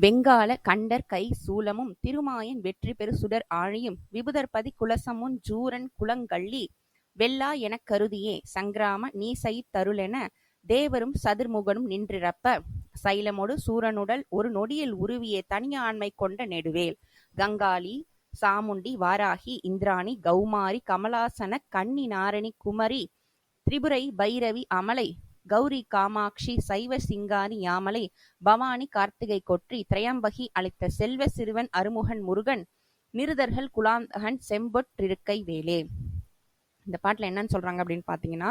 வெங்கால கண்டர் கை சூலமும் திருமாயன் வெற்றி பெறு சுடர் ஆழியும் விபுதர்பதி குலசமுன் ஜூரன் குலங்கள்ளி வெல்லா எனக் கருதியே சங்கிராம நீசைத் தருளென தேவரும் சதுர்முகனும் நின்றிரப்ப சைலமொடு சூரனுடல் ஒரு நொடியில் உருவிய தனியாண்மை கொண்ட நெடுவேல் கங்காளி சாமுண்டி வாராகி இந்திராணி கௌமாரி கமலாசன கன்னி நாரணி குமரி திரிபுரை பைரவி அமலை கௌரி காமாட்சி சைவ சிங்காரி யாமலை பவானி கார்த்திகை கொற்றி திரையம்பகி அளித்த செல்வ சிறுவன் அருமுகன் முருகன் நிருதர்கள் குலாந்தகன் செம்பொற்றிருக்கை வேலே. இந்த பாட்டுல என்னன்னு சொல்றாங்க அப்படின்னு பாத்தீங்கன்னா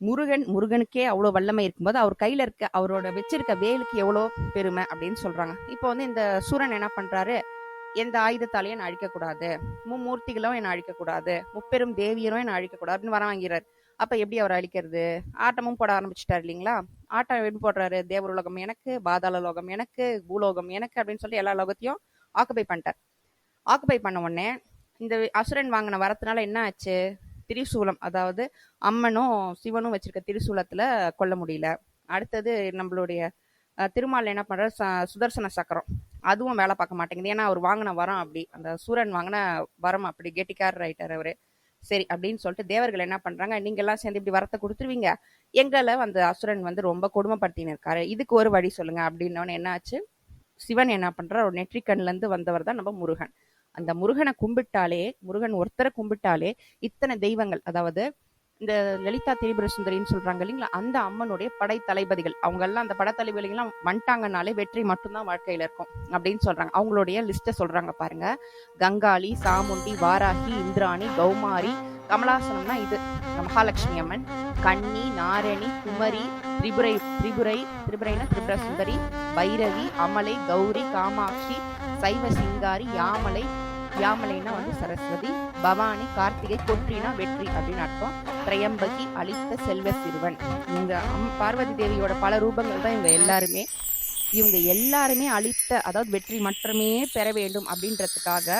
முருகன் முருகனுக்கே அவ்வளோ வல்லமை இருக்கும்போது அவர் கையில இருக்க அவரோட வச்சிருக்க வேலுக்கு எவ்வளோ பெருமை அப்படின்னு சொல்றாங்க. இப்போ வந்து இந்த சூரன் என்ன பண்றாரு? எந்த ஆயுதத்தாலையும் என்னை அழிக்கக்கூடாது. மும்மூர்த்திகளும் என்னை அழிக்கக்கூடாது. முப்பெரும் தேவியரும் என்ன அழிக்கக்கூடாது அப்படின்னு வர வாங்கிறார். அப்ப எப்படி அவர் அழிக்கிறது? ஆட்டமும் போட ஆரம்பிச்சிட்டாரு இல்லைங்களா? ஆட்டம் எப்படி போடுறாரு? தேவருலகம் எனக்கு பாதாள லோகம் எனக்கு பூலோகம் எனக்கு அப்படின்னு சொல்லி எல்லா லோகத்தையும் ஆக்குபை பண்ணிட்டார். ஆக்குபை பண்ண உடனே இந்த அசுரன் வாங்கின வரத்துனால என்ன ஆச்சு? திரிசூலம் அதாவது அம்மனும் சிவனும் வச்சிருக்க திரிசூலத்துல கொல்ல முடியல. அடுத்தது நம்மளுடைய திருமால் என்ன பண்ற ச- சுதர்சன சக்கரம். அதுவும் வேலை பார்க்க மாட்டேங்குது. ஏன்னா அவர் வாங்கின வரம் அப்படி. அந்த சூரன் வாங்கின வரம் அப்படி. கெட்டிக்காரர் ஆயிட்டார் அவரு. சரி அப்படின்னு சொல்லிட்டு தேவர்கள் என்ன பண்றாங்க? நீங்க எல்லாம் சேர்ந்து இப்படி வரத்தை கொடுத்துருவீங்க. எங்களை அந்த அசுரன் வந்து ரொம்ப கொடுமைப்படுத்தின்னு இருக்காரு இதுக்கு ஒரு வழி சொல்லுங்க. அப்படின்னோன்னு என்ன ஆச்சு? சிவன் என்ன பண்றார்? ஒரு நெற்றிக்கண்ல இருந்து வந்தவர் தான் நம்ம முருகன். அந்த முருகனை கும்பிட்டாலே முருகன் ஒருத்தரை கும்பிட்டாலே இத்தனை தெய்வங்கள் அதாவது இந்த லலிதா திரிபுர சுந்தரின்னு சொல்றாங்க இல்லைங்களா? அந்த அம்மனுடைய படை தளபதிகள் அவங்க எல்லாம் அந்த படத்தலைவலிகள் எல்லாம் வந்துட்டாங்கனாலே வெற்றி மட்டும்தான் வாழ்க்கையில இருக்கும் அப்படின்னு சொல்றாங்க. அவங்களுடைய லிஸ்ட்டை சொல்றாங்க பாருங்க. கங்காளி சாமுண்டி வாராகி இந்திராணி கௌமாரி கமலாசனம்னா இது. மகாலட்சுமி அம்மன் கன்னி நாரணி குமரி திரிபுரை திரிபுரை திரிபுரைனா திரிபுர சுந்தரி பைரவி அமலை கௌரி காமாட்சி சைவ சிங்காரி யாமலை யாமலைனா வந்து சரஸ்வதி பவானி கார்த்திகை கொற்றினா வெற்றி அப்படின்னு அர்த்தம். திரையம்பகி அளித்த செல்வ சிறுவன். இந்த அம் பார்வதி தேவியோட பல ரூபங்கள் தான் இவங்க எல்லாருமே. இவங்க எல்லாருமே அளித்த அதாவது வெற்றி மட்டுமே பெற வேண்டும் அப்படின்றதுக்காக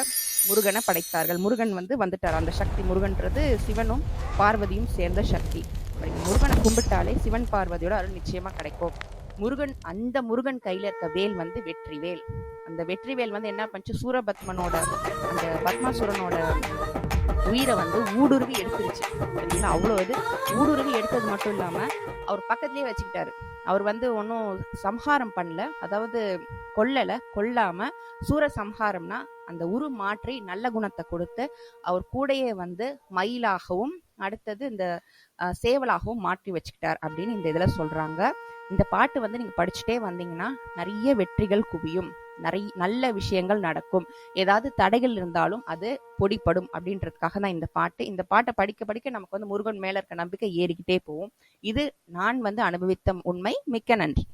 முருகனை படைத்தார்கள். முருகன் வந்து வந்துட்டார். அந்த சக்தி முருகன்றது சிவனும் பார்வதியும் சேர்ந்த சக்தி. முருகனை கும்பிட்டாலே சிவன் பார்வதியோட அருள் நிச்சயமா கிடைக்கும். முருகன் அந்த முருகன் கையில இருக்க வேல் வந்து வெற்றி வேல். அந்த வெற்றிவேல் வந்து என்ன பண்ணுச்சு? சூரபத்மனோட அந்த பத்மாசுரனோட உயிரை வந்து ஊடுருவி எடுத்துருச்சு. சரிங்களா? அவ்வளோ இது. ஊடுருவி எடுத்தது மட்டும் இல்லாமல் அவர் பக்கத்துலேயே வச்சுக்கிட்டாரு. அவர் வந்து ஒன்றும் சம்ஹாரம் பண்ணல. அதாவது கொல்லலை. கொல்லாமல் சூர சம்ஹாரம்னா அந்த உரு மாற்றி நல்ல குணத்தை கொடுத்து அவர் கூடையே வந்து மயிலாகவும் அடுத்தது இந்த சேவலாகவும் மாற்றி வச்சுக்கிட்டார் அப்படின்னு இந்த இதில் சொல்றாங்க. இந்த பாட்டு வந்து நீங்கள் படிச்சுட்டே வந்தீங்கன்னா நிறைய வெற்றிகள் குவியும். நிறைய நல்ல விஷயங்கள் நடக்கும். ஏதாவது தடைகள் இருந்தாலும் அது பொடிப்படும் அப்படின்றதுக்காக தான் இந்த பாட்டு. இந்த பாட்டை படிக்க படிக்க நமக்கு வந்து முருகன் மேல இருக்க நம்பிக்கை ஏறிக்கிட்டே போகும். இது நான் வந்து அனுபவித்த உண்மை. மிக்க நன்றி.